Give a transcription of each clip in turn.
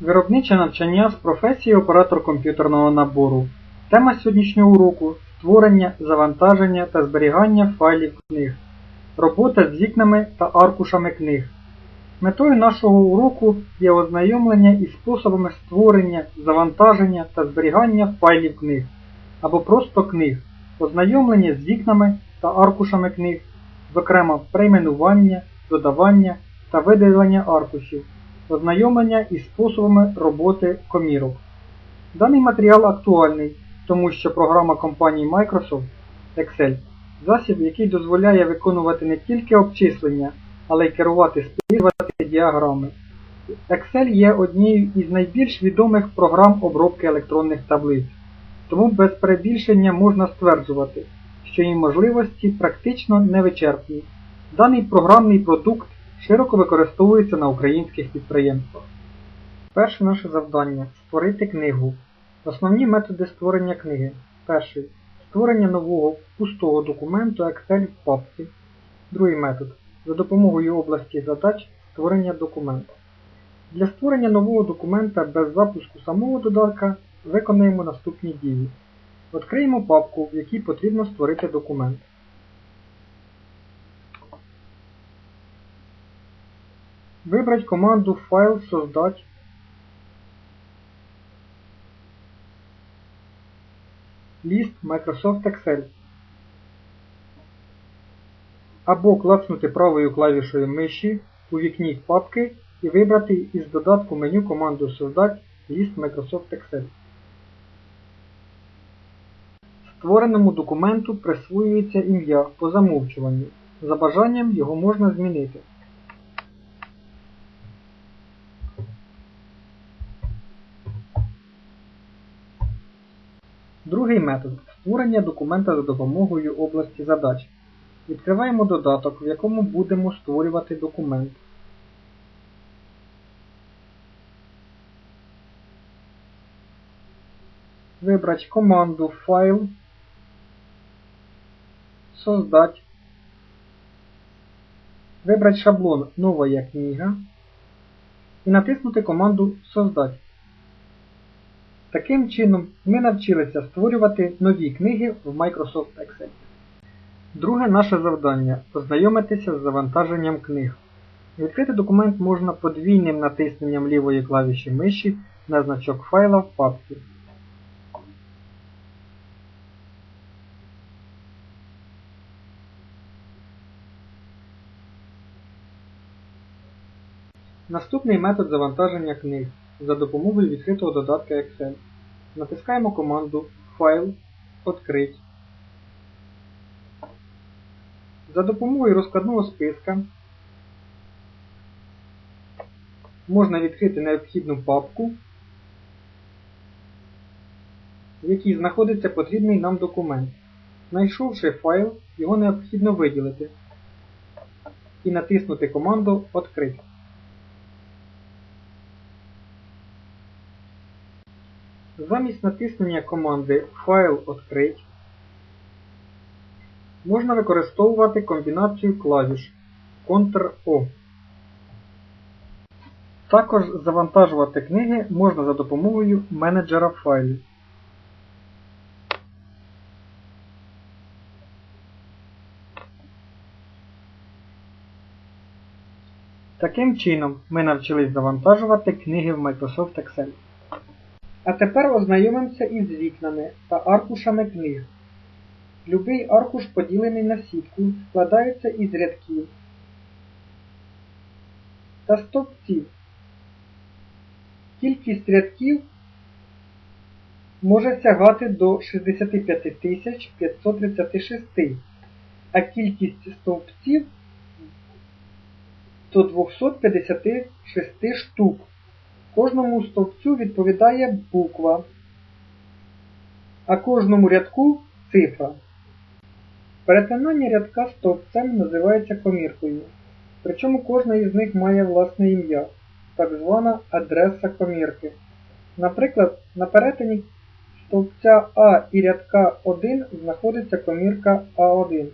Виробниче навчання з професії оператор комп'ютерного набору. Тема сьогоднішнього уроку створення, завантаження та зберігання файлів книг. Робота з вікнами та аркушами книг. Метою нашого уроку є ознайомлення із способами створення, завантаження та зберігання файлів книг або просто книг, ознайомлення з вікнами та аркушами книг, зокрема перейменування, додавання та видалення аркушів, ознайомлення із способами роботи комірок. Даний матеріал актуальний, тому що програма компанії Microsoft Excel засіб, який дозволяє виконувати не тільки обчислення, але й керувати списувати діаграми. Excel є однією із найбільш відомих програм обробки електронних таблиць, тому без перебільшення можна стверджувати, що її можливості практично невичерпні. Даний програмний продукт широко використовується на українських підприємствах. Перше наше завдання створити книгу. Основні методи створення книги. Перший створення нового пустого документу Excel в папці. Другий метод за допомогою області задач створення документу. Для створення нового документа без запуску самого додатка виконаємо наступні дії. Відкриємо папку, в якій потрібно створити документ. Вибрать команду Файл Создать. Ліст Microsoft Excel. Або клацнути правою клавішою миші у вікні папки і вибрати із додатку меню команду Создать ліст Microsoft Excel. Створеному документу присвоюється ім'я по замовчуванню. За бажанням його можна змінити. Другий метод створення документа за допомогою області задач. Відкриваємо додаток, в якому будемо створювати документ. Вибрать команду Файл, Создать. Вибрать шаблон Новая книга і натиснути команду Создать. Таким чином ми навчилися створювати нові книги в Microsoft Excel. Друге наше завдання познайомитися з завантаженням книг. Відкрити документ можна подвійним натисненням лівої клавіші миші на значок файла в папці. Наступний метод завантаження книг за допомогою відкритого додатка Excel. Натискаємо команду Файл Открить. За допомогою розкладного списка можна відкрити необхідну папку, в якій знаходиться потрібний нам документ. Знайшовши файл, його необхідно виділити і натиснути команду Открить. Замість натиснення команди Файл Открить можна використовувати комбінацію клавіш Ctrl-O. Також завантажувати книги можна за допомогою менеджера файлів. Таким чином ми навчились завантажувати книги в Microsoft Excel. А тепер ознайомимося із вікнами та аркушами книг. Любий аркуш, поділений на сітку, складається із рядків та стовпців. Кількість рядків може сягати до 65 536, а кількість стовпців до 256 штук. Кожному стовпцю відповідає буква, а кожному рядку цифра. Перетинання рядка стовпцем називається коміркою, причому кожна із них має власне ім'я, так звана адреса комірки. Наприклад, на перетині стовпця А і рядка 1 знаходиться комірка А1.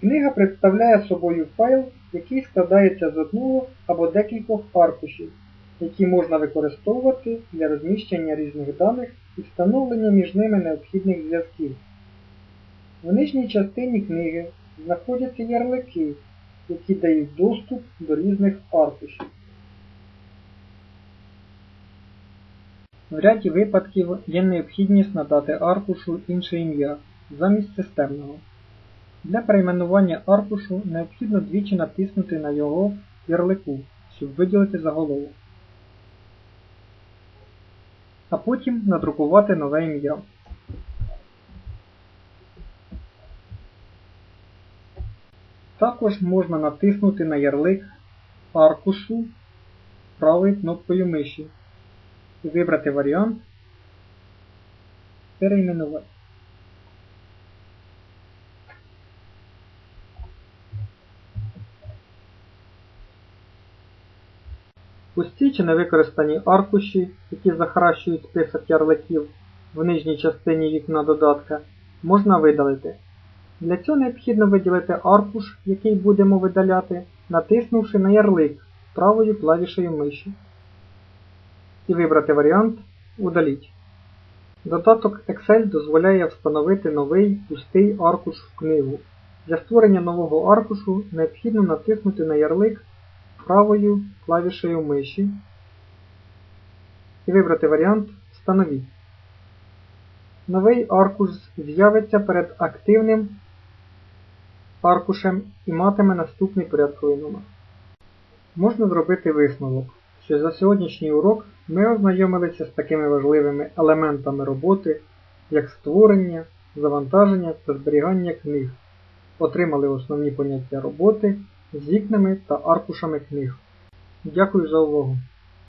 Книга представляє собою файл, який складається з одного або декількох аркушів. які можна використовувати для розміщення різних даних і встановлення між ними необхідних зв'язків. В нижній частині книги знаходяться ярлики, які дають доступ до різних аркушів. В ряді випадків є необхідність надати аркушу інше ім'я замість системного. Для перейменування аркушу необхідно двічі натиснути на його ярлику, щоб виділити заголовок, а потім надрукувати нове ім'я. Також можна натиснути на ярлик аркушу правою кнопкою миші і вибрати варіант Перейменувати. Пусті чи невикористані аркуші, які захаращують список ярликів в нижній частині вікна додатка, можна видалити. Для цього необхідно виділити аркуш, який будемо видаляти, натиснувши на ярлик правою клавішею миші і вибрати варіант Удаліть. Додаток Excel дозволяє встановити новий пустий аркуш в книгу. Для створення нового аркушу необхідно натиснути на ярлик правою клавішею миші і вибрати варіант Встановіть. Новий аркуш з'явиться перед активним аркушем і матиме наступний порядковий номер. Можна зробити висновок, що за сьогоднішній урок ми ознайомилися з такими важливими елементами роботи, як створення, завантаження та зберігання книг, отримали основні поняття роботи з вікнами та аркушами книг. Дякую за увагу!